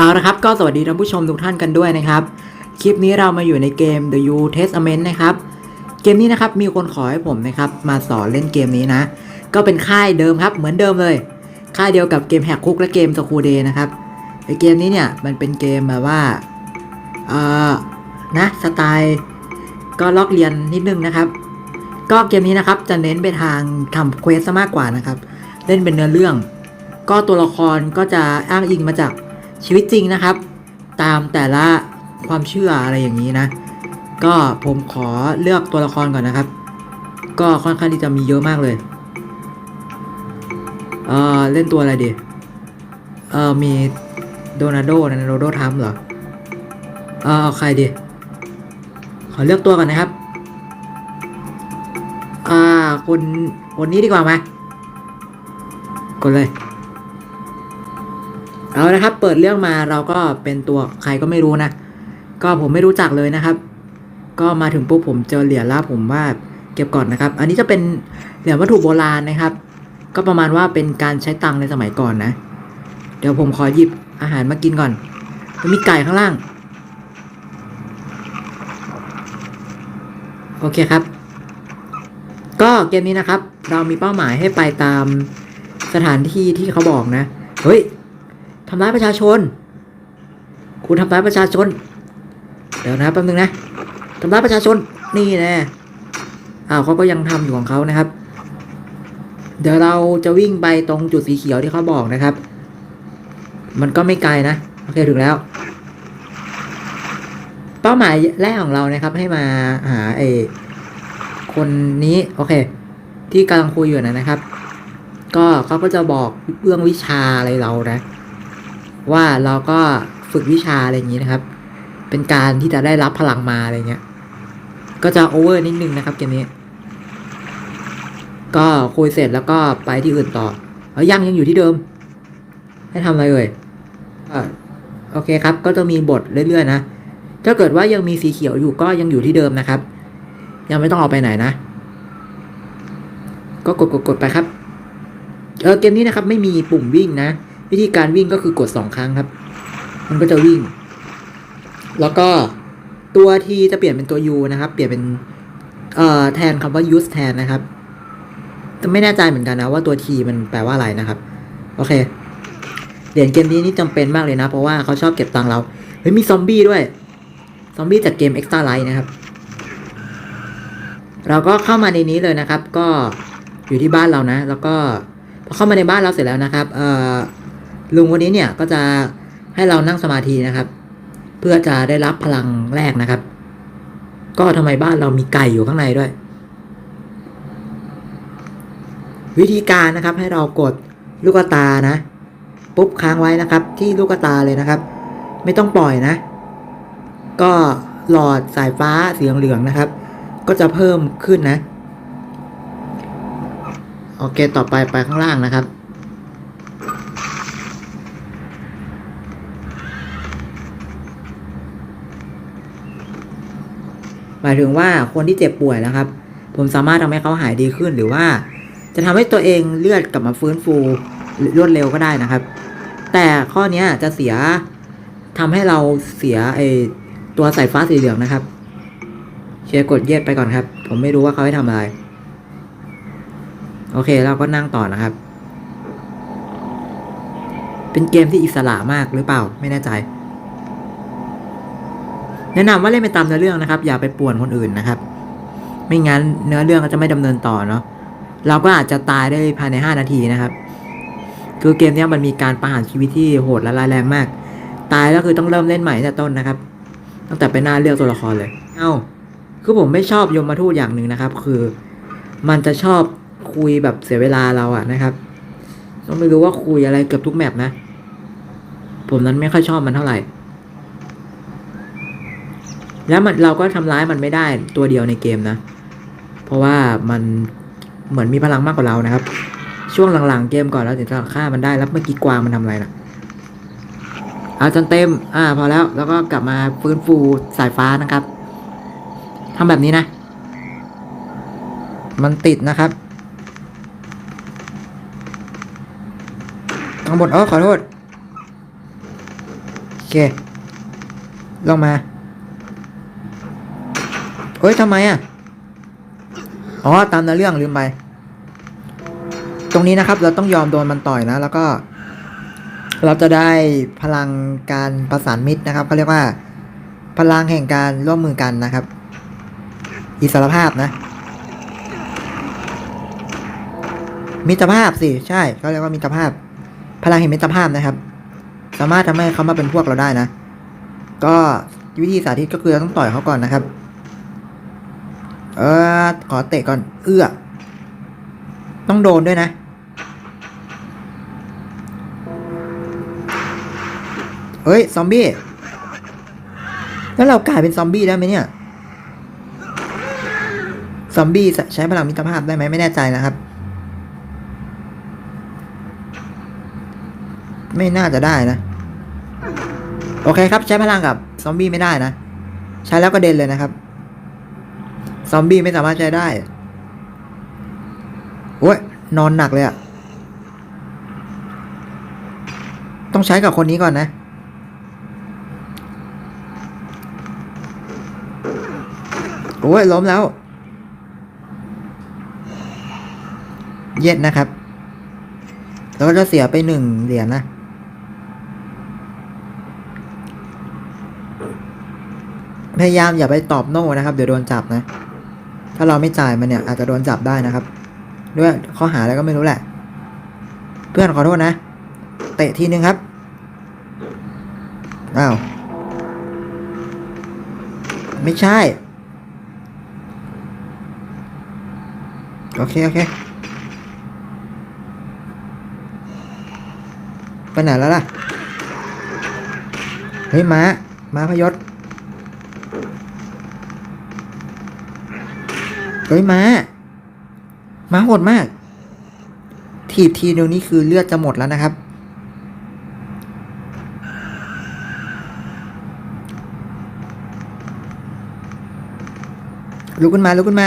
เอาละครับ ก็สวัสดีท่านผู้ชมทุกท่านกันด้วยนะครับ คลิปนี้เรามาอยู่ในเกม The U Testament นะครับ เกมนี้นะครับมีคนขอให้ผมนะครับมาสอนเล่นเกมนี้นะ ก็เป็นค่ายเดิมครับเหมือนเดิมเลย ค่ายเดียวกับเกมแหกคุกและเกมสกูเดย์นะครับไอเกมนี้เนี่ยมันเป็นเกมแบบว่าเอ่อนะสไตล์ก็ลอกเรียนนิดนึงนะครับ ก็เกมนี้นะครับจะเน้นไปทางทำเควสมากกว่านะครับ เล่นเป็นเนื้อเรื่อง ก็ตัวละครก็จะอ้างอิงมาจาก ชีวิตจริงนะครับ ตามแต่ละความเชื่ออะไรอย่างนี้นะ ก็ผมขอเลือกตัวละครก่อนนะครับ ก็ค่อนข้างที่จะมีเยอะมากเลย เออเล่นตัวอะไรดีเออมีโดนาโดนะโดโดทัมเหรอเออเอาใครดี ขอเลือกตัวก่อนนะครับ อ่าคนคนนี้ดีกว่าไหมกดเลย เอานะครับ เปิดเรื่องมาเราก็เป็นตัวใครก็ไม่รู้นะ ก็ผมไม่รู้จักเลยนะครับ ก็มาถึงปุ๊บผมเจอเหรียญแล้วผมว่าเก็บก่อนนะครับ อันนี้จะเป็นเหรียญวัตถุโบราณนะครับ ก็ประมาณว่าเป็นการใช้ตังในสมัยก่อนนะ เดี๋ยวผมขอหยิบอาหารมากินก่อนมันมีไก่ข้างล่าง โอเคครับ ก็เกมนี้นะครับ เรามีเป้าหมายให้ไปตามสถานที่ที่เขาบอกนะ เฮ้ย ทำร้ายประชาชน คุณทำร้ายประชาชน เดี๋ยวนะแป๊บนึงนะทำร้ายประชาชน นี่แน่อ้าวเขาก็ยังทำอยู่ของเขานะครับ เดี๋ยวเราจะวิ่งไปตรงจุดสีเขียวที่เขาบอกนะครับ มันก็ไม่ไกลนะ โอเคถึงแล้ว เป้าหมายแรกของเรานะครับ ให้มาหาไอ้คนนี้ โอเค ที่กำลังคุยอยู่นะนะครับ ก็เขาก็จะบอกเรื่องวิชาอะไรเรานะ ว่าเราก็ฝึกวิชาอะไรอย่างนี้นะครับ เป็นการที่จะได้รับพลังมาอะไรเงี้ย ก็จะโอเวอร์นิดนึงนะครับเกมนี้ ก็คุยเสร็จแล้วก็ไปที่อื่นต่อเอ้ยยังยังอยู่ที่เดิม ให้ทำอะไรเอ่ยอโอเคครับ ก็จะมีบทเรื่อยๆนะถ้าเกิดว่ายังมีสีเขียวอยู่ก็ยังอยู่ที่เดิมนะครับ ยังไม่ต้องออกไปไหนนะ ก็กดกดกดไปครับ เออเกมนี้นะครับ ไม่มีปุ่มวิ่งนะ วิธีการวิ่งก็คือกดสองครั้งครับ มันก็จะวิ่ง แล้วก็ตัวที่จะเปลี่ยนเป็นตัว U นะครับ เปลี่ยนเป็นเอ่อแทนคำว่า use แทนนะครับแต่ไม่แน่ใจเหมือนกันนะว่าตัว T มันแปลว่าอะไรนะครับ โอเค เหรียญเกมนี้นี่จำเป็นมากเลยนะ เพราะว่าเขาชอบเก็บตังเรา เฮ้ยมีซอมบี้ด้วย ซอมบี้จากเกม Extra Life นะครับ เราก็เข้ามาในนี้เลยนะครับ ก็อยู่ที่บ้านเรานะ แล้วก็พอเข้ามาในบ้านเราเสร็จแล้วนะครับ เอ่อ ลุงคนนี้เนี่ยก็จะให้เรานั่งสมาธินะครับ เพื่อจะได้รับพลังแรกนะครับ ก็ทำไมบ้านเรามีไก่อยู่ข้างในด้วย วิธีการนะครับให้เรากดลูกตานะ ปุ๊บค้างไว้นะครับ ที่ลูกตาเลยนะครับ ไม่ต้องปล่อยนะ ก็หลอดสายฟ้าสีเหลืองนะครับ ก็จะเพิ่มขึ้นนะ โอเค ต่อไปไปข้างล่างนะครับ หมายถึงว่าคนที่เจ็บป่วยนะครับ ผมสามารถทำให้เขาหายดีขึ้นหรือว่า จะทำให้ตัวเองเลือดกลับมาฟื้นฟูรวดเร็วก็ได้นะครับ แต่ข้อเนี้จะเสียทำให้เราเสียไอตัวสายฟ้าสีเหลืองนะครับ เชียร์กดเย็ดไปก่อนครับ ผมไม่รู้ว่าเขาให้ทำอะไร โอเคเราก็นั่งต่อนะครับ เป็นเกมที่อิสระมากหรือเปล่าไม่แน่ใจ แนะนำว่าเล่นไปตามเนื้อเรื่องนะครับ อย่าไปป่วนคนอื่นนะครับ ไม่งั้นเนื้อเรื่องก็จะไม่ดำเนินต่อเนาะเราก็อาจจะตายได้ภายใน 5 นาทีนะครับ คือเกมนี้มันมีการประหารชีวิตที่โหดและร้ายแรงมาก ตายแล้วคือต้องเริ่มเล่นใหม่ตั้งแต่ต้นนะครับ ตั้งแต่ไปหน้าเลือกตัวละครเลย เอ้าคือผมไม่ชอบยมมาทูตอย่างหนึ่งนะครับ คือ มันจะชอบคุยแบบเสียเวลาเราอะนะครับต้องไม่รู้ว่าคุยอะไรเกือบทุกแมปนะ ผมนั้นไม่ค่อยชอบมันเท่าไหร่ แล้วมันเราก็ทำร้ายมันไม่ได้ตัวเดียวในเกมนะ เพราะว่ามันเหมือนมีพลังมากกว่าเรานะครับ ช่วงหลังๆเกมก่อนเราถึงจะฆ่ามันได้แล้วเมื่อกี้กวางมันทำอะไรนะเอาจนเต็ม อ่า พอแล้ว แล้วก็กลับมาฟื้นฟูสายฟ้านะครับทำแบบนี้นะ มันติดนะครับข้างบนเออขอโทษ โอเค ลงมา เฮ้ยทำไมอะ อ๋อ ตามเนื้อเรื่องลืมไป ตรงนี้นะครับ เราต้องยอมโดนมันต่อยนะ แล้วก็ เราจะได้พลังการประสานมิตรนะครับเขาเรียกว่า พลังแห่งการร่วมมือกันนะครับ อิสรภาพนะ มิตรภาพสิ ใช่เขาเรียกว่ามิตรภาพ พลังแห่งมิตรภาพนะครับ สามารถทำให้เขามาเป็นพวกเราได้นะ ก็วิธีสาธิตก็คือเราต้องต่อยเขาก่อนนะครับ เออ ขอเตะก่อน เอื้อ ต้องโดนด้วยนะ เฮ้ย ซอมบี้ แล้วเรากลายเป็นซอมบี้ได้ไหมเนี่ย ซอมบี้ใช้พลังมิตรภาพได้ไหมไม่แน่ใจนะครับ ไม่น่าจะได้นะ โอเคครับใช้พลังกับซอมบี้ไม่ได้นะ ใช้แล้วก็เด็นเลยนะครับ ซอมบี้ไม่สามารถใช้ได้โอ้ยนอนหนักเลยอะต้องใช้กับคนนี้ก่อนนะ โอ้ยล้มแล้ว เย็ดนะครับ แล้วก็จะเสียไปหนึ่งเหรียญนะพยายามอย่าไปตอบโน่นะครับ เดี๋ยวโดนจับนะ ถ้าเราไม่จ่ายมันเนี่ยอาจจะโดนจับได้นะครับ ด้วยข้อหาอะไรก็ไม่รู้แหละ เพื่อนขอโทษนะ เตะทีนึงครับ อ้าว ไม่ใช่ โอเค โอเค ไปไหนแล้วล่ะ เฮ้ย ม้า ม้าพยศ เฮ้ยม้าม้าโหดมากถีบทีเดียวนี้คือเลือดจะหมดแล้วนะครับ ลุกขึ้นมาลุกขึ้นมา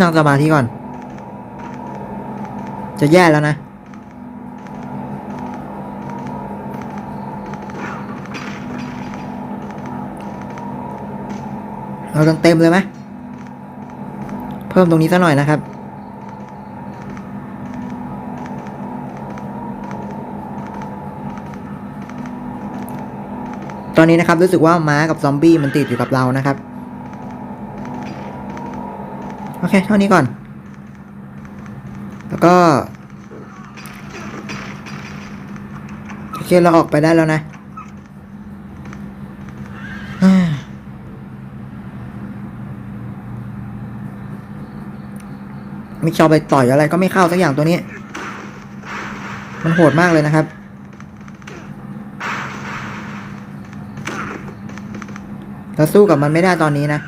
นั่งสมาธิก่อน จะแย่แล้วนะ เราต้องเต็มเลยไหมเพิ่มตรงนี้สักหน่อยนะครับ ตอนนี้นะครับรู้สึกว่าม้ากับซอมบี้มันติดอยู่กับเรานะครับ โอเค เท่านี้ก่อน แล้วก็ โอเค เราออกไปได้แล้วนะ ไม่ชอบไปต่อยอะไรก็ไม่เข้าสักอย่างตัวนี้ มันโหดมากเลยนะครับ เราสู้กับมันไม่ได้ตอนนี้นะ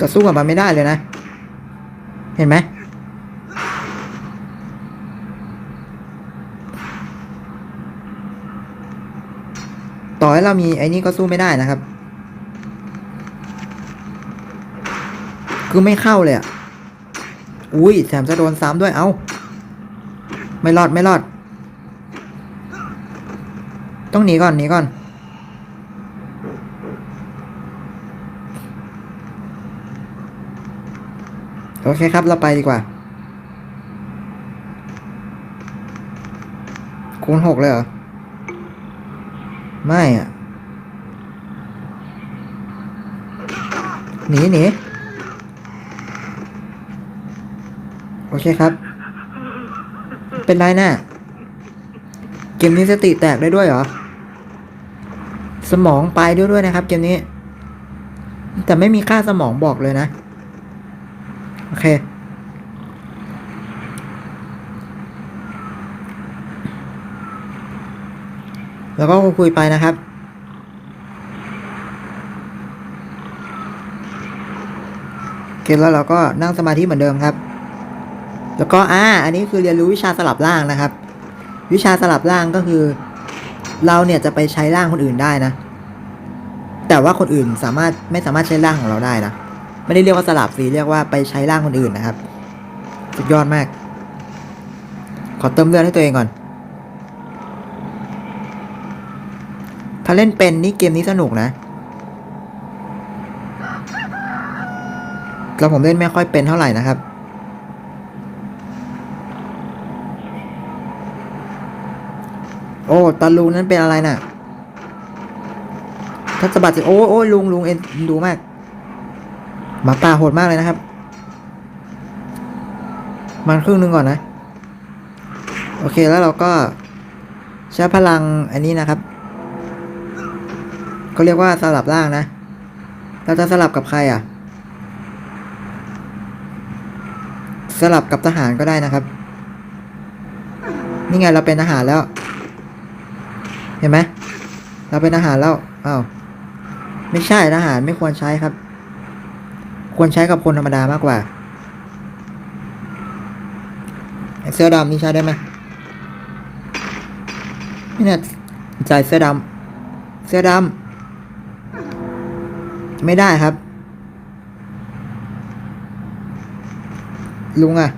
ก็สู้กับมันไม่ได้เลยนะ เห็นไหม ต่อให้เรามีไอ้นี่ก็สู้ไม่ได้นะครับ คือไม่เข้าเลยอะ อุ้ยแถมจะโดนซ้ำด้วย เอา้า ไม่รอดไม่รอด ต้องหนีก่อนหนีก่อน โอเคครับเราไปดีกว่า คูณหกเลยเหรอ ไม่อะหนีหนีโอเคครับ เป็นไรน่ะเกมนี้สติแตกได้ด้วยเหรอ สมองไปด้วยด้วยนะครับ เกมนี้ แต่ไม่มีค่าสมองบอกเลยนะ โอเค แล้วก็คุยไปนะครับ เกมแล้วเราก็นั่งสมาธิเหมือนเดิมครับ แล้วก็อ่าอันนี้คือเรียนรู้วิชาสลับร่างนะครับ วิชาสลับร่างก็คือ เราเนี่ยจะไปใช้ร่างคนอื่นได้นะ แต่ว่าคนอื่นสามารถไม่สามารถใช้ร่างของเราได้นะ ไม่ได้เรียกว่าสลับสีเรียกว่าไปใช้ร่างคนอื่นนะครับ สุดยอดมาก ขอเติมเลือดให้ตัวเองก่อน ถ้าเล่นเป็นนี่เกมนี้สนุกนะ แล้วผมเล่นไม่ค่อยเป็นเท่าไหร่นะครับ โอ้ตาลุงนั้นเป็นอะไรน่ะ ถ้าสะบัดจะโอ้โอ้ลุงลุงเอ็นดูมาก หมาป่าโหดมากเลยนะครับ มันครึ่งหนึงก่อนนะ โอเคแล้วเราก็ใช้พลังอันนี้นะครับ ก็เรียกว่าสลับร่างนะ เราจะสลับกับใครอะ สลับกับทหารก็ได้นะครับ นี่ไงเราเป็นทหารแล้ว เห็นไหมเราเป็นทหารแล้วอ้าวไม่ใช่ทหารไม่ควรใช้ครับ ควรใช้กับคนธรรมดามากกว่าเสื้อดำนี่ใช้ได้ไหมนี่เนี่ยใจเสื้อดำเสื้อดำ ไม่ได้ครับ ลุงอะ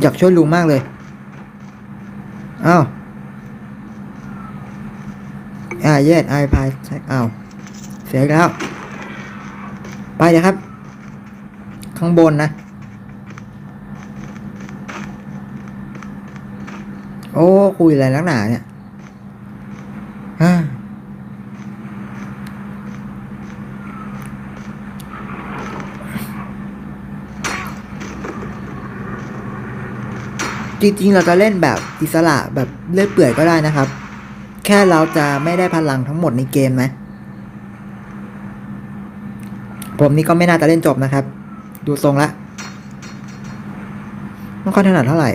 อยากช่วยลุงมากเลย อ้าวอ่าเย็ดไอพายอ้าว เสียแล้ว ไปเลยครับ ข้างบนนะ โอ้ คุยอะไรนักหนาเนี่ยฮ่า จริงๆ เราจะเล่นแบบอิสระแบบเลื่อยเปื่อยก็ได้นะครับ แค่เราจะไม่ได้พลังทั้งหมดในเกมนะ ผมนี่ก็ไม่น่าจะเล่นจบนะครับ ดูทรงละไม่ค่อยถนัดเท่าไหร่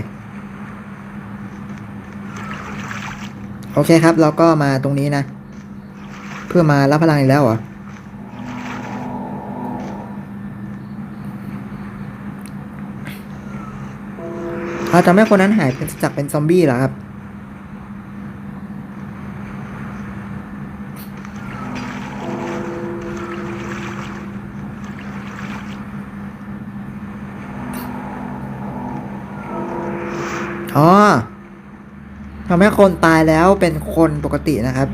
โอเคครับ เราก็มาตรงนี้นะ เพื่อมารับพลังอีกแล้วเหรอ เราจะไม่คนนั้นหายเป็นจากเป็นซอมบี้เหรอครับ อ๋อทำให้คนตายแล้วเป็นคนปกตินะครับ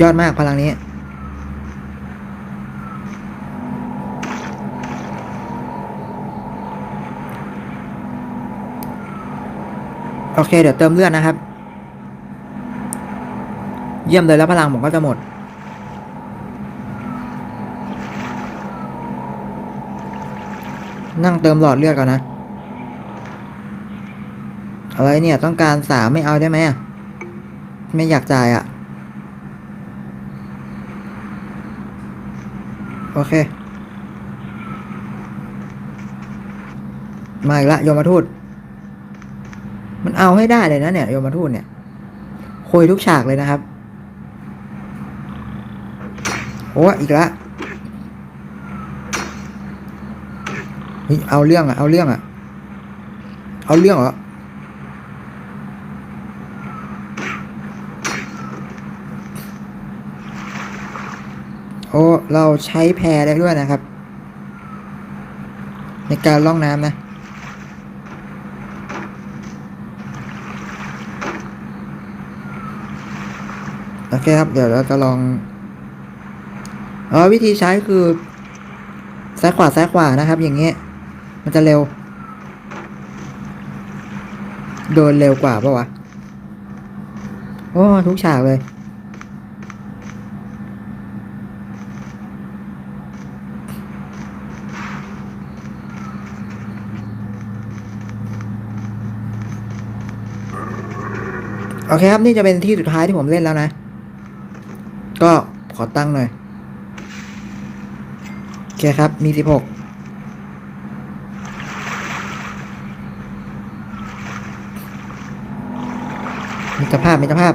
ยอดมากพลังนี้ โอเค เดี๋ยวเติมเลือดนะครับ เยี่ยมเลยแล้วพลังผมก็จะหมด นั่งเติมหลอดเลือดก่อนนะ อะไรเนี่ย ต้องการสามไม่เอาได้ไหมไม่อยากจ่ายอะโอเค มาอีกละโยมทูต เอาให้ได้เลยนะเนี่ยโยมทูตเนี่ยคุยทุกฉากเลยนะครับ โอ้อีกละเฮ้ยเอาเรื่องอะเอาเรื่องอะเอาเรื่องเหรอโอ้เราใช้แพได้ด้วยนะครับ ในการล่องน้ำนะ อเคครับ เดี๋ยวเราจะลองอ๋อวิธีใช้คือ ซ้ายขวาซ้ายขวานะครับ อย่างเงี้ย มันจะเร็ว โดนเร็วกว่าปะวะ โอ้ ทุกฉากเลยโอเคครับ นี่จะเป็นที่สุดท้ายที่ผมเล่นแล้วนะ ก็ขอตั้งหน่อย โอเคครับ มีสิบหกมิตรภาพมิตรภาพ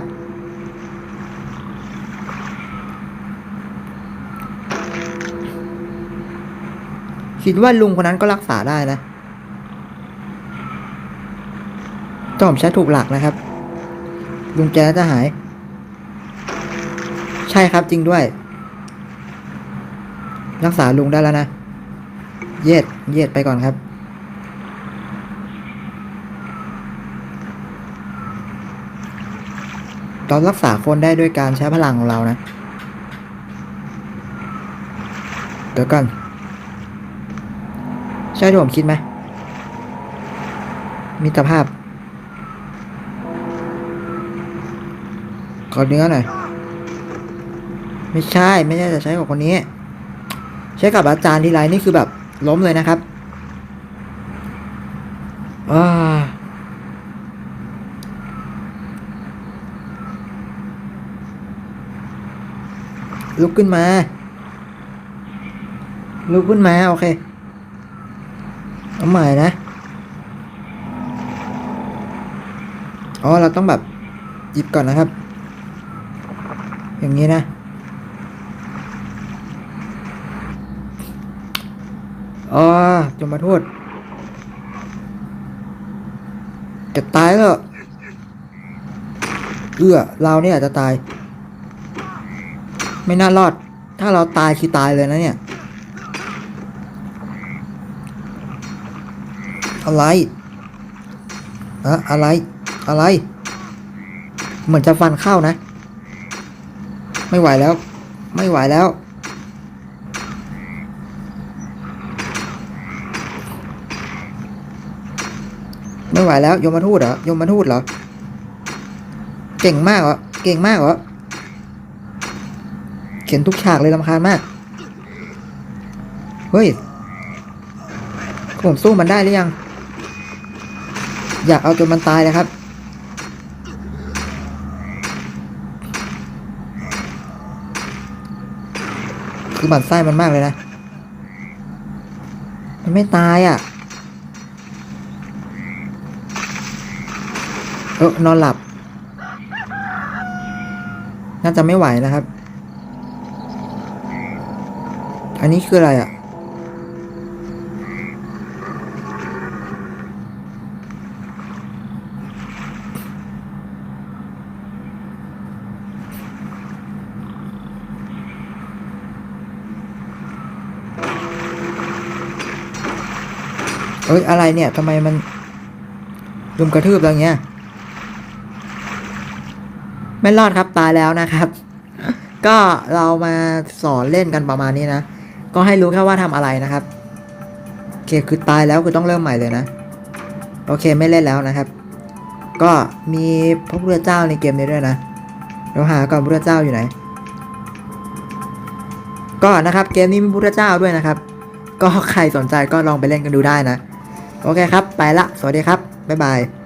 คิดว่าลุงคนนั้นก็รักษาได้นะต้องผมใช้ถูกหลักนะครับ ลุงแกจะหาย ใช่ครับจริงด้วย รักษาลุงได้แล้วนะ เย็ดเย็ดไปก่อนครับ เรารักษาคนได้ด้วยการใช้พลังของเรานะ เดี๋ยวก่อน ใช่ที่ผมคิดไหมมิตรภาพขอเนื้อหน่อย ไม่ใช่ ไม่ใช่จะใช้กับคนนี้ ใช้กับอาจารย์ทีไรนี่คือแบบล้มเลยนะครับอ่าลุกขึ้นมา ลุกขึ้นมา โอเค เอาใหม่นะ อ๋อ เราต้องแบบหยิบก่อนนะครับ อย่างนี้นะ อ๋อจงมาโทษ จะตายแล้วเอื้อเราเนี่ยจจะตาย ไม่น่ารอด ถ้าเราตายคือตายเลยนะเนี่ย อะไรอะอะไร อะไร เหมือนจะฟันเข้านะ ไม่ไหวแล้ว ไม่ไหวแล้ว ไม่ไหวแล้วยมทูตเหรอยมทูตเหรอ เก่งมากเหรอ เก่งมากเหรอ เขียนทุกฉากเลยลำคาญมาก เฮ้ย ผมสู้มันได้หรือยัง อยากเอาจนมันตายเลยครับ คือบันไส้มันมากเลยนะ มันไม่ตายอะ เออนอนหลับ น่าจะไม่ไหวนะครับ อันนี้คืออะไรอะ เอ้ย อะไรเนี่ยทำไมมันลุมกระทืบอะไรเงี้ย ไม่รอดครับตายแล้วนะครับ ก็เรามาสอนเล่นกันประมาณนี้นะ ก็ให้รู้แค่ว่าทำอะไรนะครับโอเคคือตายแล้วคือต้องเริ่มใหม่เลยนะ โอเคไม่เล่นแล้วนะครับ ก็มีพระพุทธเจ้าในเกมนี้ด้วยนะเดี๋ยวหาก่อนพระพุทธเจ้าอยู่ไหน ก็นะครับเกมนี้มีพระพุทธเจ้าด้วยนะครับ ก็ใครสนใจก็ลองไปเล่นกันดูได้นะ โอเคครับ ไปละ สวัสดีครับ บ๊ายบาย